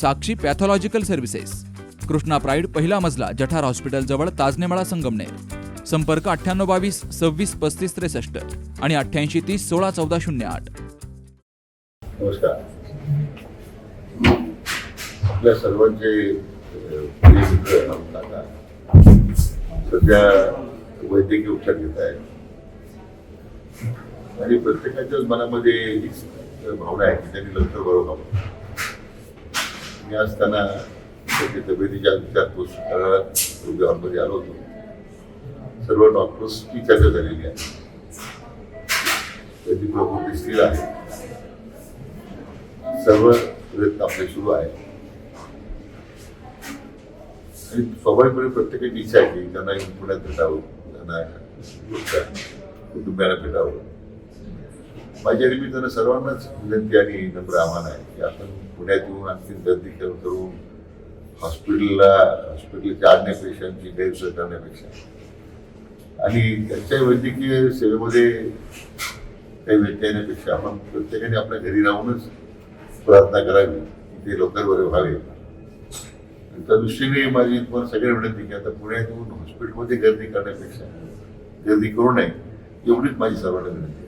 Sakshi pathological services. Krishna pride पहिला मजला जठार हॉस्पिटलजवळ ताजनेमाळा संगमनेर. संपर्क अठ्ठ्याण्णव बावीस सव्वीस पस्तीस त्रेसष्ट आणि अठ्ठ्याऐंशी तीस सोळा चौदा शून्य आठ. नमस्कार. आपल्या सर्वांचे सध्या वैद्यकीय उपचार घेत आहेत. आणि प्रत्येकाच्याच मनामध्ये एक भावना आहे की त्यांनी लवकर बरोबर मी असताना त्याची तब्येतीच्या विचारपूस करायला हॉलमध्ये आलो होतो. सर्व डॉक्टर्सची चर्चा झालेली आहे. त्याची प्रकृती स्थिर आहे. सर्व प्रयत्न आपले सुरू आहे. आणि स्वाभाविकपणे प्रत्येकाची इच्छा आहे की त्यांना पुण्यात भेटावं त्यांना तुमच्या भेटावं. माझ्या निमित्तानं सर्वांनाच विनंती आणि नम्र आव्हान आहे की आपण पुण्यात येऊन आणखी गर्दी करून करून हॉस्पिटलला हॉस्पिटलच्या अन्य पेशंटची गैरसोय करण्यापेक्षा. आणि त्यांच्या वैद्यकीय सेवेमध्ये काही व्यत्यय येण्यापेक्षा आपण प्रत्येकाने आपल्या घरी राहूनच प्रार्थना करावी की ते लवकर बरे व्हावे. त्या दृष्टीने माझी तुम्हाला सगळी विनंती की आता पुण्यात येऊन हॉस्पिटलमध्ये गर्दी करण्यापेक्षा गर्दी करू नये एवढीच माझी सर्वांना विनंती आहे.